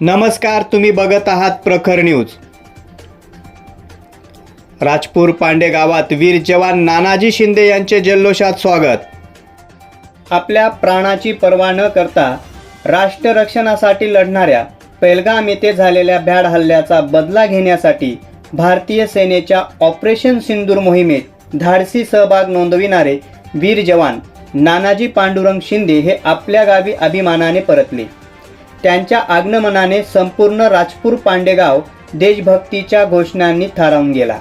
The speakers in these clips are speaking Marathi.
नमस्कार तुम्ही बघत आहात प्रखर न्यूज. राजपूर पांडे गावात वीर जवान नानाजी शिंदे यांचे जल्लोषात स्वागत. आपल्या प्राणाची पर्वा न करता राष्ट्ररक्षणासाठी लढणाऱ्या पेलगाम येथे झालेल्या भ्याड हल्ल्याचा बदला घेण्यासाठी भारतीय सेनेच्या ऑपरेशन सिंदूर मोहिमेत धाडसी सहभाग नोंदविणारे वीर जवान नानाजी पांडुरंग शिंदे हे आपल्या गावी अभिमानाने परतले. त्यांच्या आगमनाने संपूर्ण राजपूर पांडेगाव देशभक्तीच्या घोषणांनी थारावून गेला.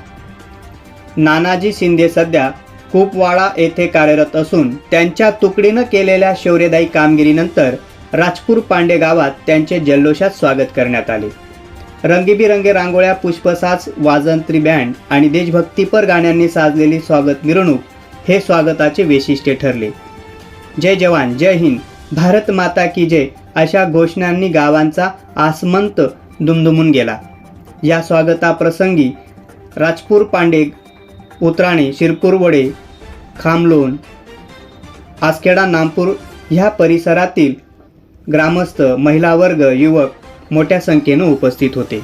नानाजी शिंदे सध्या कुपवाडा येथे कार्यरत असून त्यांच्या तुकडीनं केलेल्या शौर्यदायी कामगिरीनंतर राजपूर पांडे गावात त्यांचे जल्लोषात स्वागत करण्यात आले. रंगीबिरंगी रांगोळ्या पुष्पसाज वाजंत्री बँड आणि देशभक्तीपर गाण्यांनी साजलेली स्वागत मिरवणूक हे स्वागताचे वैशिष्ट्य ठरले. जय जवान जय हिंद. भारत माता की जय अशा घोषणांनी गावांचा आसमंत दुमदुमून गेला. या स्वागताप्रसंगी राजपूर पांडे उतराणे शिरपूरवडे खामलोण आसखेडा नामपूर ह्या परिसरातील ग्रामस्थ महिला वर्ग युवक मोठ्या संख्येनं उपस्थित होते.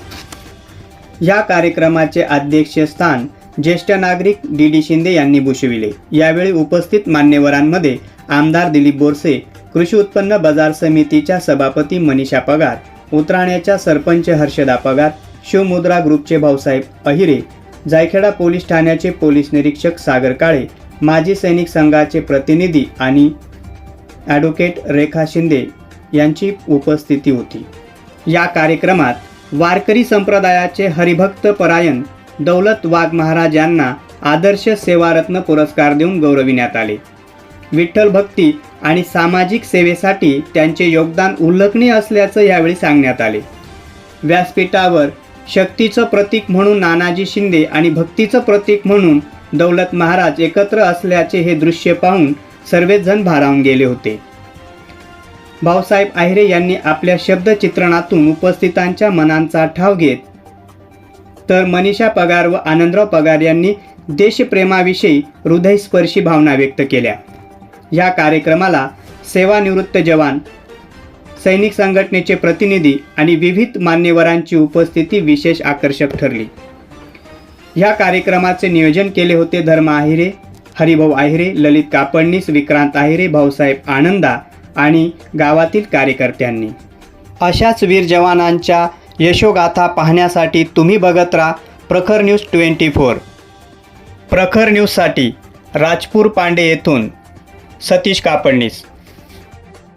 या कार्यक्रमाचे अध्यक्षस्थान ज्येष्ठ नागरिक डी डी शिंदे यांनी भूषविले. यावेळी उपस्थित मान्यवरांमध्ये आमदार दिलीप बोरसे कृषी उत्पन्न बाजार समितीच्या सभापती मनीषा पगार उतराण्याच्या सरपंच हर्षदा पगार शिवमुद्रा ग्रुपचे भाऊसाहेब अहिरे जायखेडा पोलीस ठाण्याचे पोलीस निरीक्षक सागर काळे माजी सैनिक संघाचे प्रतिनिधी आणि ॲडव्होकेट रेखा शिंदे यांची उपस्थिती होती. या कार्यक्रमात वारकरी संप्रदायाचे हरिभक्त परायण दौलत वाघ महाराज यांना आदर्श सेवारत्न पुरस्कार देऊन गौरविण्यात आले. विठ्ठल भक्ती आणि सामाजिक सेवेसाठी त्यांचे योगदान उल्लेखनीय असल्याचं यावेळी सांगण्यात आले. व्यासपीठावर शक्तीचं प्रतीक म्हणून नानाजी शिंदे आणि भक्तीचं प्रतीक म्हणून दौलत महाराज एकत्र असल्याचे हे दृश्य पाहून सर्वजण भारावून गेले होते. भाऊसाहेब आहिरे यांनी आपल्या शब्दचित्रणातून उपस्थितांच्या मनांचा ठाव घेत तर मनीषा पगार व आनंदराव पगार यांनी देशप्रेमाविषयी हृदयस्पर्शी भावना व्यक्त केल्या. ह्या कार्यक्रमाला सेवानिवृत्त जवान सैनिक संघटनेचे प्रतिनिधी आणि विविध मान्यवरांची उपस्थिती विशेष आकर्षक ठरली. ह्या कार्यक्रमाचे नियोजन केले होते धर्म आहिरे हरिभाऊ आहिरे ललित कापडणीस विक्रांत आहिरे भाऊसाहेब आनंदा आणि गावातील कार्यकर्त्यांनी. अशाच वीर जवानांच्या यशोगाथा पाहण्यासाठी तुम्ही बघत राहा प्रखर न्यूज ट्वेंटी फोर. प्रखर न्यूजसाठी राजपूर पांडे येथून सतीश कापडणीस.